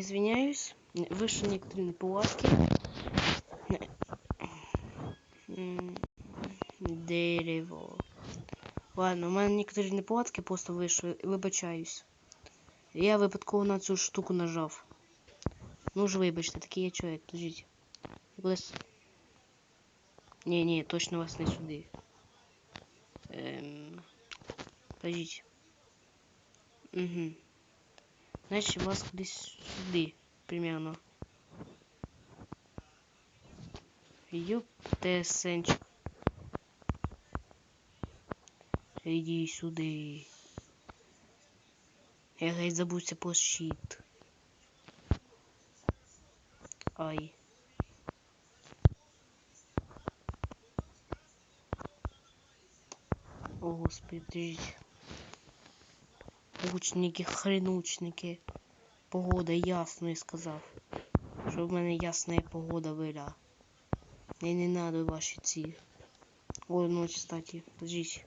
извиняюсь. Вышли некоторые неполадки. Дерево. Ладно, у мене некоторі неполадки просто вийшли. Вибачаюсь. Я випадково на цю штуку нажав. Ну ж вибачте, такий я чоловік, подождіть. Кудись... Ні, ні, точно вас не сюди. Ем... Подождіть. Угу. Значить, вас кудись сюди, примерно. Юптесенчик. Иди сюди. Я геть забувся про щит. Ай. О, господи, подождите. Лучники, хренучники. Погода ясно, я сказав. Щоб в мене ясна погода була. Мне не надо ваши ці. О, ночь, кстати. Подождите.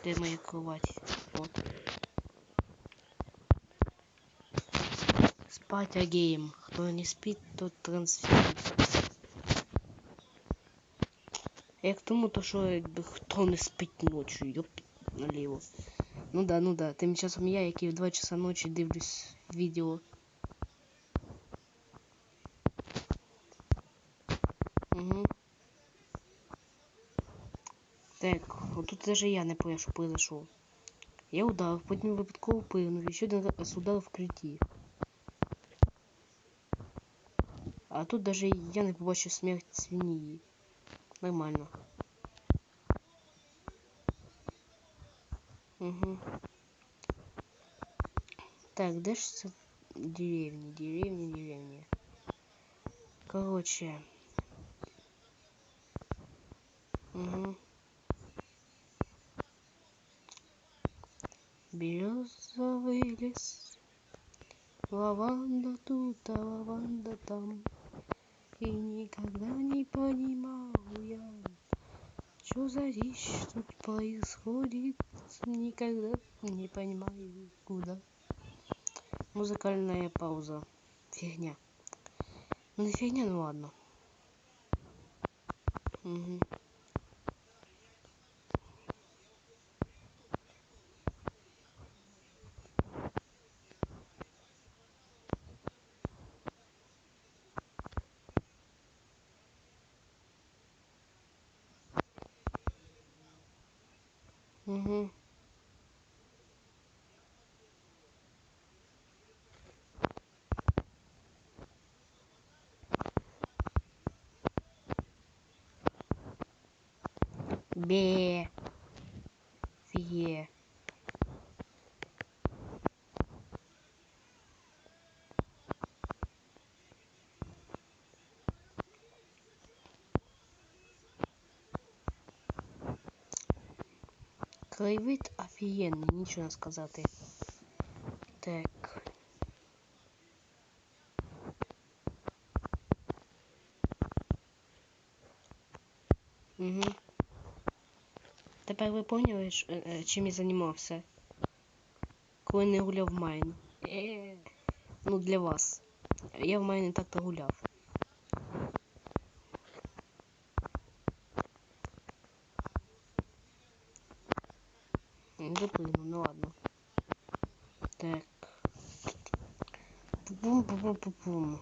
Где моя кровать? Вот. Спать агеем. Кто не спит, тот трансфер. Я к тому, то що якби хто не спить ночью, йоп наліво. Ну да, ну да. Тим часом я, який в 2 часа ночі дивлюсь відео. Угу. Так, отут даже я не поняв, що произошло. Я ударив, потім випадково пивнув, і ще один раз удар в критті. А тут даже я не побачив смерть свиньи. Нормально. Так, дальше деревни, деревни, деревни. Короче. Угу. Березовый лес. Лаванда тут, а лаванда там. И никогда не понимал я, что за вещь тут происходит. Никогда не понимаю, куда. Музыкальная пауза. Фигня. Ну фигня, ну ладно. Угу. Mm-hmm. Bear. Fear. Краєвид офігенний, нічого сказати. Так. Угу. Тепер ви поняли, е, е, чим я займався? Коли не гуляв в Майн. Е, Ну, для вас. Я в Майн так-то гуляв. Допину, ну ладно. Так. Пум-пум-пум-пум.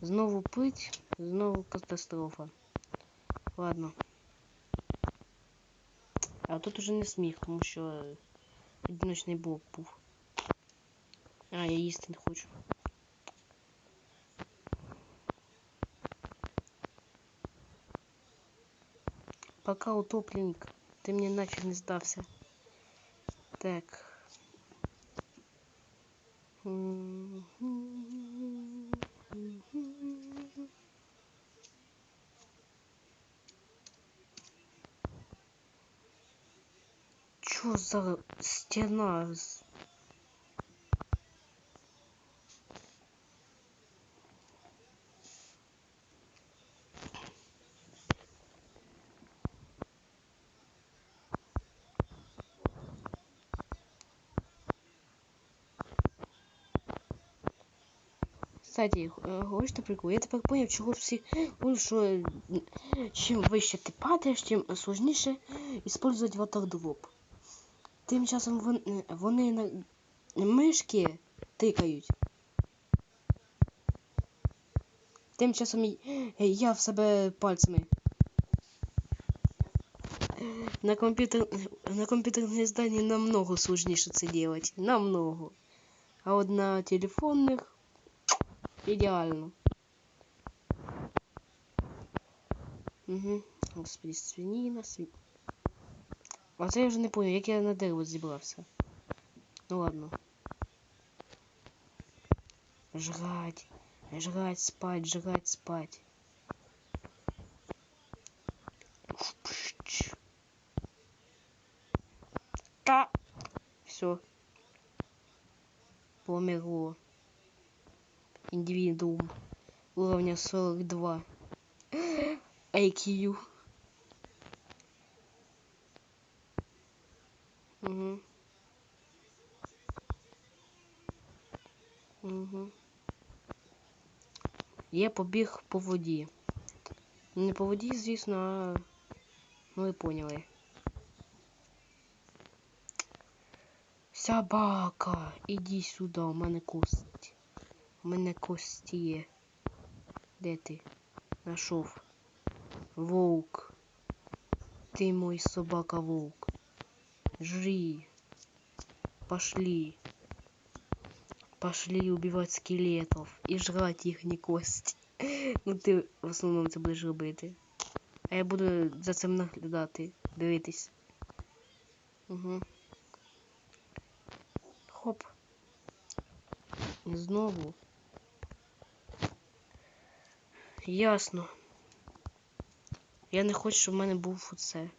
Знову пить, знову катастрофа. Ладно. А тут уже не сміх, тому що одиночний блок був. А, я їсти не хочу. Пока утопленник, ти мені наче не здався. Так. Чё за стена? Кстати, е, хочете прикол? Я тепер поняв, чого всі що е, чим вище ти падаєш, тим сложніше використовувати ватerdроп. Тим часом вон- вони на мишки тикають. Тим часом я в себе пальцями. На комп'ютер на комп'ютерній зданні намного сложніше це делать. Намного. А от на телефонних ідеально. Угу. Господи, свинина, свин... А це я вже не понял, як я на дерево зібрався. Ну ладно. Жрать. Жрать, спать, жрать, спать. Та. Все. Померло. Индивидуум. Уровня 42. IQ. Угу. Угу. Я побіг по воді. Не по воді, звісно, а... Ну ви поняли. Собака, іди сюди, у мене кость. Мене кості. Де ти? Нашов. Вовк. Ты мой собака волк. Жри. Пошли. Пошли убивать скелетов и жрать їхні кості. Ну ти в основному це будеш робити. А я буду за цим наглядати, дивитись. Угу. Хоп. І знову. Ясно. Я не хочу, щоб в мене був оце.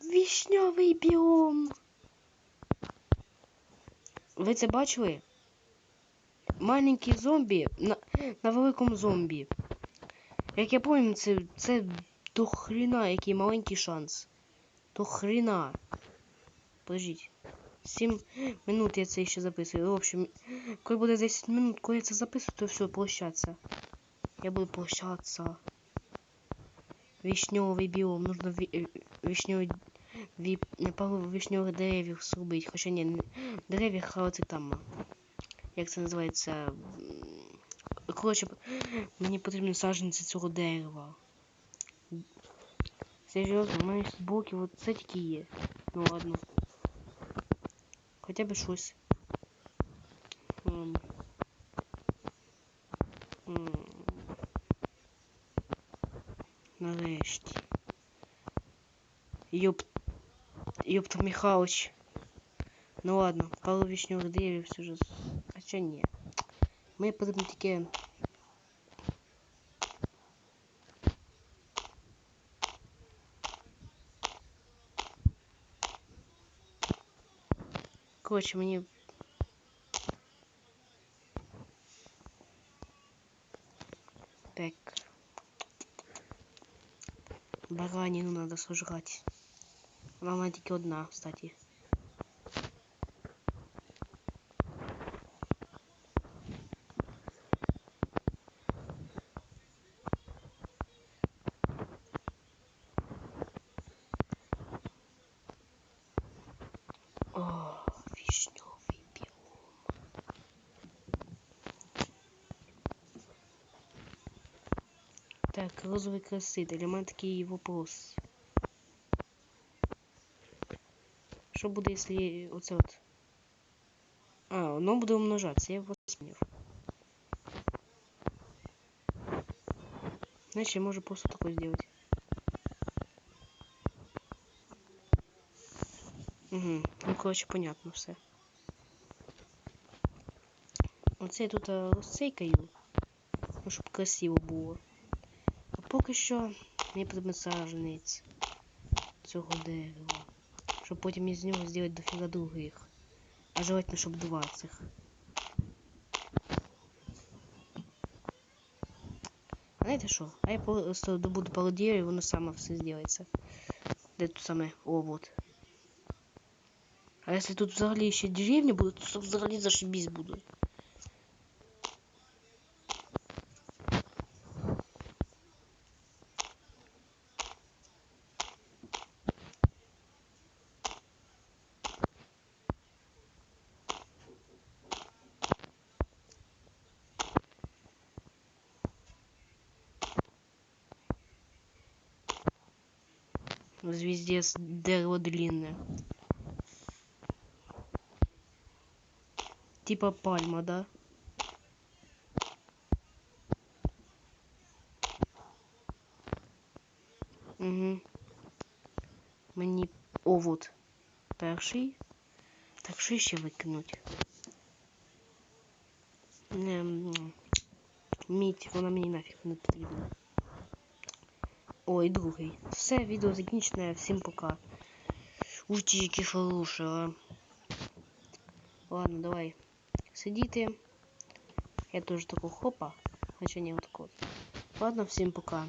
Вішньовий біом. Ви це бачили? Маленький зомбі на, на великому зомбі. Як я пам'ятаю, це, це до хрена який маленький шанс. До хрена. Подождіть. 7 минут я це ще записую. В общем, коли буде 10 минут, коли я це записую, то все, прощаться. Я буду прощаться. Вишневий біом. Нужно ві... е, вишневий ві... пару вишневих деревів зробити. Хоча ні, але це там. Як це називається? М, Коротше, мені потрібні саджанці цього дерева. Серйозно, у мене з блоків от це тільки є. Ну ладно. Хоча б щось. Ем. М. Нарешті. Ёп... Ёпта Михалыч. Ну ладно, пару вишневых деревьев все же. А чё не? Ми потрібно тільки. Коротше, мені. Так. Баранину надо сожрать. Вона в мене тільки одна, кстати. Так, розовый краситель. У мене такий вопрос. Що буде, якщо оце от? А, воно буде умножатися, я його змінив. Значит, я можу просто такое сделать. Угу. Ну, коротше, понятно все. Оце я тут а, розцейкаю, ну, красиво було поки що не предмесажниць цього дерева. Щоб потім із нього зробити дофіга других. А желательно, щоб 20. Знаєте що? А я просто добуду пару і воно саме все зробиться. Де тут саме овод. А якщо тут взагалі ще деревня будуть, то взагалі зашибись будуть. Звездец дерево длинное. Типа пальма, да? Угу. Мені... О, вот. Перший. Так що ще викинуть? Не, м, мідь, вона мені нафіг не потрібна. Ой, другий. Все, відео закінчене. Всім пока. Ух ти, які хороші. Ладно, давай. Сидіти. Я тоже такой хопа. Хоча не вот такого. Ладно, всем пока.